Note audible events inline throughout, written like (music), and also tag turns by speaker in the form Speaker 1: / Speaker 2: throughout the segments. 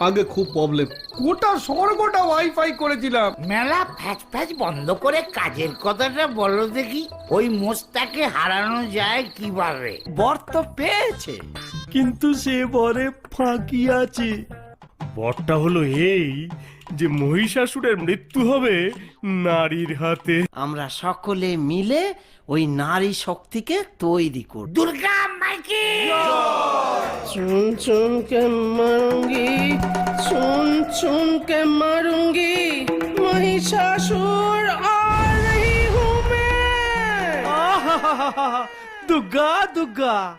Speaker 1: আগে খুব প্রবলেম গোটা সর্বটা ওয়াইফাই করেছিলাম।
Speaker 2: মেলা ফ্যাচ ফ্যাচ বন্ধ করে কাজের কথাটা বলো দেখি। ওই মোস্তাকে হারানো যায় কি কীভাবে
Speaker 3: বর তো পেয়েছে। কিন্তু সে বরে ফাঁকি আছে। বরটা হলো এই যে মহিষাসুরের মৃত্যু হবে নারীর হাতে।
Speaker 4: আমরা সকলে মিলে ওই নারী শক্তিকে তৈরি করব
Speaker 2: দুর্গা মাইকি!
Speaker 5: চুন চুন কে মারুঙ্গি চুন চুন কে মারুঙ্গি মহিষাসুর আর রহি হুঁ
Speaker 3: দুর্গা দুর্গা।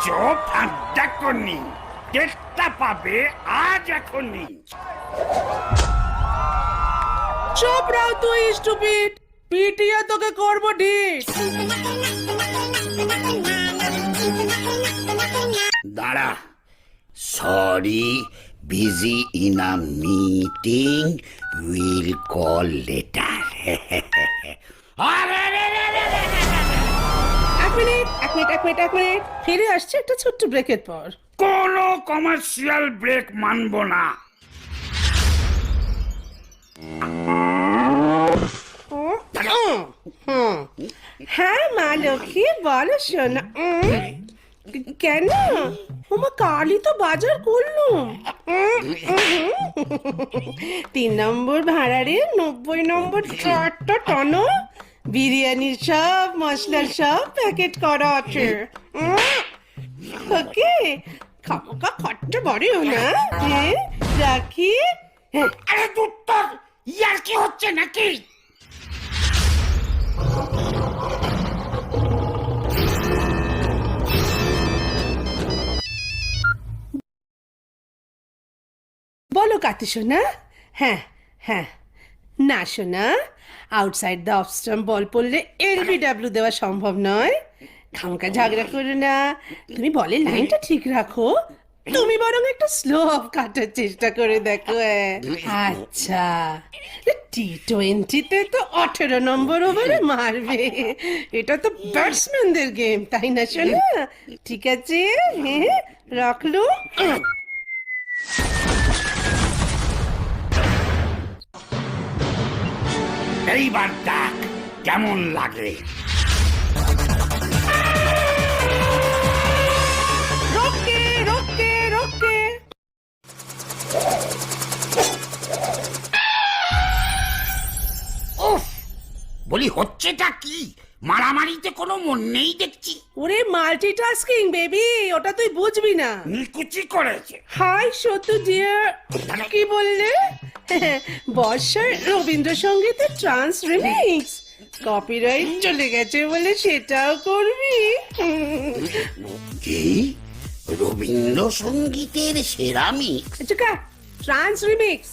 Speaker 2: দেখেছ ফাঁকটা করনি টেস্টটা পাবে আজ এখনই।
Speaker 5: চুপ রাও তুই স্টুপিড। পিটিয়ে তোকে করব ঠিক
Speaker 2: দাঁড়া। Sorry busy in a meeting will call later. (laughs)
Speaker 5: Minute এক মিনিট এক মিনিট এক মিনিট ফিরে আসছে একটা ছোট্ট ব্রেকের পর।
Speaker 2: কোনো কমার্শিয়াল ব্রেক মানবো না।
Speaker 5: হ্যাঁ মা লক্ষ্মী বলো শোনা কেন? ওমা কালই তো বাজার উম। তিন নম্বর ভাড়ারে নব্বই নম্বর চারটা টন বিরিয়ানির সব, মশলার সব প্যাকেট করা আছে। ওকে খামোকা খরচা বড়েও না? হ্যাঁ রাখি। হ্যাঁ
Speaker 2: আরে দুত্তর, ইয়ার কি হচ্ছে নাকি?
Speaker 5: বলো কাতে সোনা। হ্যাঁ হ্যাঁ। না শোনা outside the off stump ball পড়লে এলবিডাব্লিউ দেওয়া সম্ভব নয়। খামকা ঝগড়া করো না। তুমি বলের লাইনটা ঠিক রাখো। তুমি বরং একটু স্লো অফ কাটার চেষ্টা করে দেখো। আচ্ছা। টি টোয়েন্টিতে তো আঠেরো নম্বর ওভারে মারবে। এটা তো ব্যাটসম্যানদের গেম তাই না শোনা ঠিক আছে হ্যাঁ রাখল।
Speaker 2: এইবার দেখ কেমন লাগে। বলি হচ্ছেটা কি? মারামারিতে কোনো মন নেই দেখছি।
Speaker 5: ওরে মাল্টিটাস্কিং বেবি ওটা তুই বুঝবি না।
Speaker 2: নিকুচি করেছে।
Speaker 5: হাই সতু ডিয়ার কি বললে? (laughs) বর্ষার রবীন্দ্রসঙ্গীতের ট্রান্স রিমিক্স কপিরাইট চলে গেছে বলে সেটাও করবি।
Speaker 2: কি? রবীন্দ্রসঙ্গীতের সেরা mix
Speaker 5: trance remix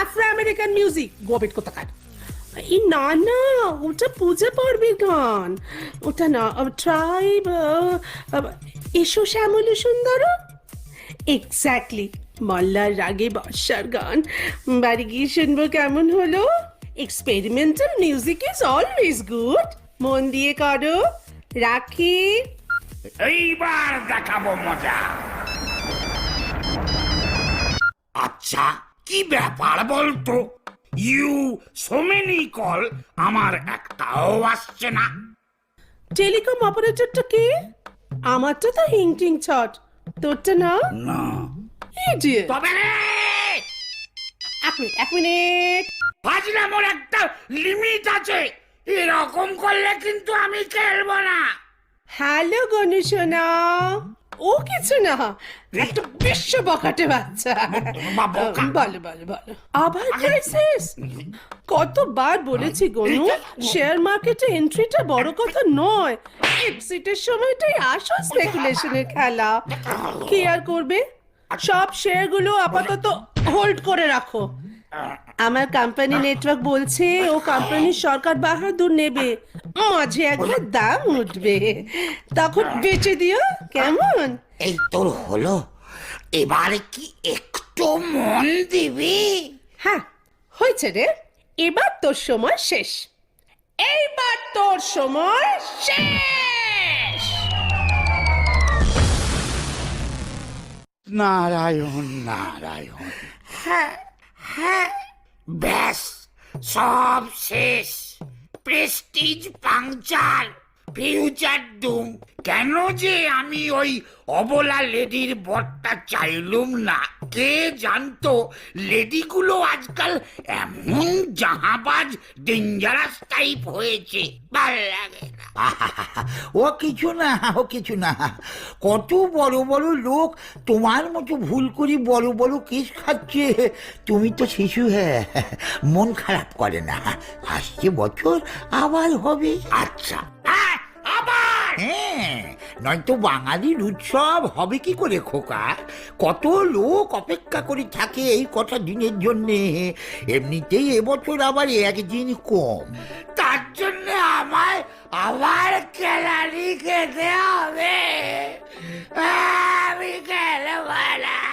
Speaker 5: Afro American music গোবিট কোথাকার। এই না না ওটা পূজা পর্বের গান। ওটা না ট্রাইব এসো শ্যামল সুন্দর এক্স্যাক্টলি মল্লার রাগে বর্ষার গান। বাড়ি গিয়ে শুনব কেমন হলো? Experimental music is always good মন দিয়ে করো। রাখি।
Speaker 2: এইবার দেখাবো মজা। আচ্ছা কি ব্যাপার বলতো? ইউ সো মেনি কল আমার একটাও আসছে না।
Speaker 5: টেলিকম অপারেটরটা কে? আমারটা তো হিংটিং ছট। তোরটা না
Speaker 2: না তবে
Speaker 5: এক মিনিট এক মিনিট।
Speaker 2: ফাজলামোর একটা লিমিট আছে। এরকম করলে কিন্তু আমি খেলব না।
Speaker 5: হ্যালো গনু সোনা। ও কিছু না। একটা বিশ্ব বকাটে বাচ্চা।
Speaker 2: বা বোকা।
Speaker 5: বলো বলো বলো। আবার ক্রাইসিস কতবার বলেছি গনু শেয়ার মার্কেটে এন্ট্রিটা বড় কথা নয়। এক্সিটের সময়টাই আসল স্পেকুলেশনের খেলা। কি আর করবে? সব শেয়ারগুলো আপাতত হোল্ড করে রাখো। আমার কোম্পানি নেটওয়ার্ক বলছে ও কোম্পানির সরকার বাহাদুর নেবে। মাঝে একবার দাম উঠবে। তখন বেচে দিও কেমন?
Speaker 2: এই তোর হলো? এবারে কি একটু মন দিবি?
Speaker 5: হ্যাঁ হয়েছে রে। এবার তোর সময় শেষ। এইবার তোর সময় শেষ।
Speaker 2: নারায়ণ নারায়ণ। হ্যাঁ হ্যাঁ ব্যাস, সব শেষ। Prestige puncture, future doom. কেন যে আমি ওই অবলা লেডির বরটা চাইলুম না? কে জানতো লেডিগুলো আজকাল এমন জাহাবাজ ডেঞ্জারাস টাইপ হয়েছে? ভালো লাগে। ও কিছু না ও কিছু না। কত বড় বড় লোক তোমার মতো ভুল করে বড় বড় কেস খাচ্ছে। তুমি তো শিশু হ্যাঁ। মন খারাপ করে না। আসছে বছর আবার হবে। আচ্ছা। আবার! হ্যাঁ নয়তো বাঙালির উৎসব হবে কি করে খোকা? কত লোক অপেক্ষা করে থাকে এই কটা দিনের জন্যে। এমনিতেই এবছর আবার একদিন কম। আমার কেলানি খেতে হবে। আমি খেলে পারা